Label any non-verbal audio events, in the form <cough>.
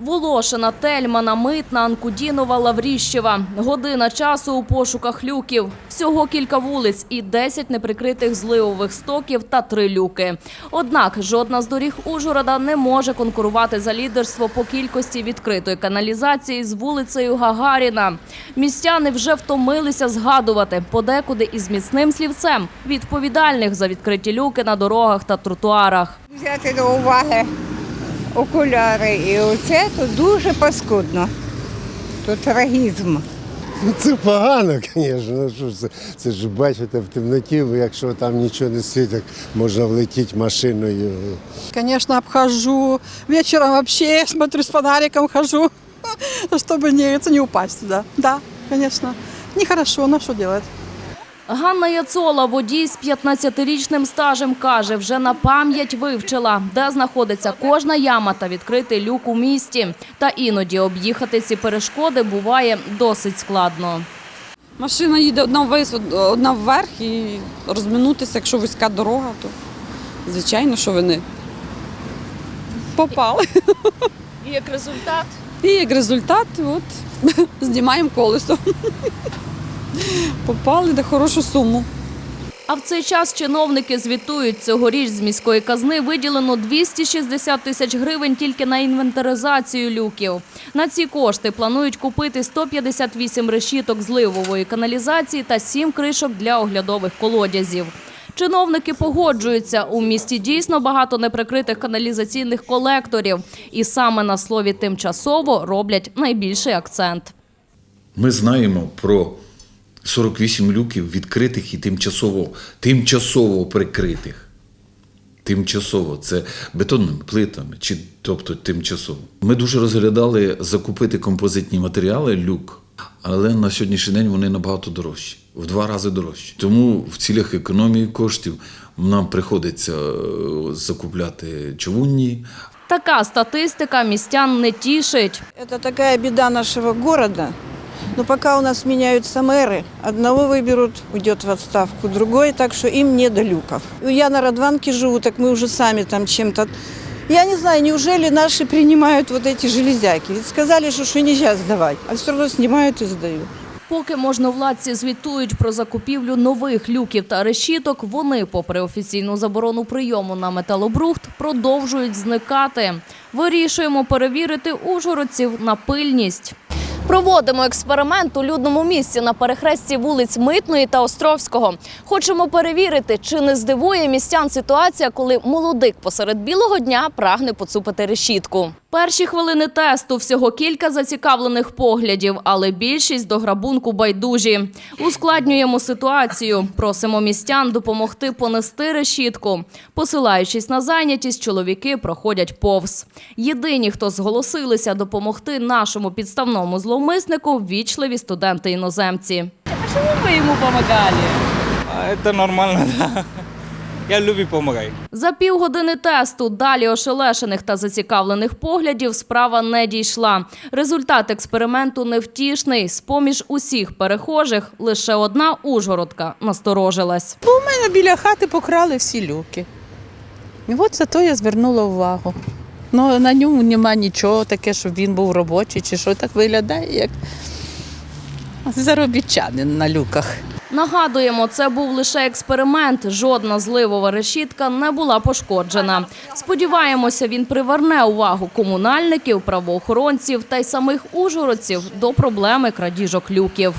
Волошина, Тельмана, Митна, Анкудінова, Лавріщева. Година часу у пошуках люків. Всього кілька вулиць і 10 неприкритих зливових стоків та три люки. Однак жодна з доріг Ужгорода не може конкурувати за лідерство по кількості відкритої каналізації з вулицею Гагаріна. Містяни вже втомилися згадувати подекуди із міцним слівцем відповідальних за відкриті люки на дорогах та тротуарах. Взяти до уваги окуляри і оце то дуже паскудно. Тут трагізм. Ну, це погано, звісно. Ну, що ж це, це ж бачите в темноті, ви якщо там нічого не світить, можна влетіти машиною. Конечно, обхожу. Вечером вообще смотрю с фонариком хожу, <laughs> чтобы не, не упасть туда. Да, конечно. Нехорошо, но что делать? Ганна Яцола, водій з 15-річним стажем, каже, вже на пам'ять вивчила, де знаходиться кожна яма та відкритий люк у місті. Та іноді об'їхати ці перешкоди буває досить складно. Машина їде одна вниз, одна вверх і розминутися, якщо вузька дорога, то звичайно, що вони попали. І як результат? І як результат, от <laughs> знімаємо колесо. Попали на хорошу суму. А в цей час чиновники звітують, цьогоріч з міської казни виділено 260 тисяч гривень тільки на інвентаризацію люків. На ці кошти планують купити 158 решіток зливової каналізації та 7 кришок для оглядових колодязів. Чиновники погоджуються, у місті дійсно багато неприкритих каналізаційних колекторів. І саме на слові «тимчасово» роблять найбільший акцент. Ми знаємо про 48 люків відкритих і тимчасово, тимчасово прикритих. Тимчасово це бетонними плитами, чи тобто тимчасово. Ми дуже розглядали закупити композитні матеріали люк, але на сьогоднішній день вони набагато дорожчі, в два рази дорожчі. Тому в цілях економії коштів нам приходиться е, закупляти човунні, Така статистика містян не тішить. Это такая беда нашего города. Но пока у нас меняются мэры, одного выберут, уйдет в отставку, другой, так что им не до люков. Я на Радванке живу, так мы уже сами там чем-то... Я не знаю, неужели наши принимают вот эти железяки? Ведь сказали, что, что нельзя сдавать, а все равно снимают и сдают. Поки можновладці звітують про закупівлю нових люків та решіток, вони, попри офіційну заборону прийому на металобрухт, продовжують зникати. Вирішуємо перевірити ужгородців на пильність. Проводимо експеримент у людному місці на перехресті вулиць Митної та Островського. Хочемо перевірити, чи не здивує містян ситуація, коли молодик посеред білого дня прагне поцупити решітку. Перші хвилини тесту всього кілька зацікавлених поглядів, але більшість до грабунку байдужі. Ускладнюємо ситуацію. Просимо містян допомогти понести решітку. Посилаючись на зайнятість, чоловіки проходять повз. Єдині, хто зголосилися допомогти нашому підставному зловмиснику, ввічливі студенти-іноземці. А, Это нормально, да. Я люблю помогать. За півгодини тесту далі ошелешених та зацікавлених поглядів справа не дійшла. Результат експерименту невтішний. З-поміж усіх перехожих лише одна ужгородка насторожилась. У мене біля хати покрали всі люки. І от зато я звернула увагу. Ну, на ньому нема нічого таке, щоб він був робочий, чи що так виглядає, як заробітчанин на люках. Нагадуємо, це був лише експеримент. Жодна зливова решітка не була пошкоджена. Сподіваємося, він приверне увагу комунальників, правоохоронців та й самих ужгородців до проблеми крадіжок люків.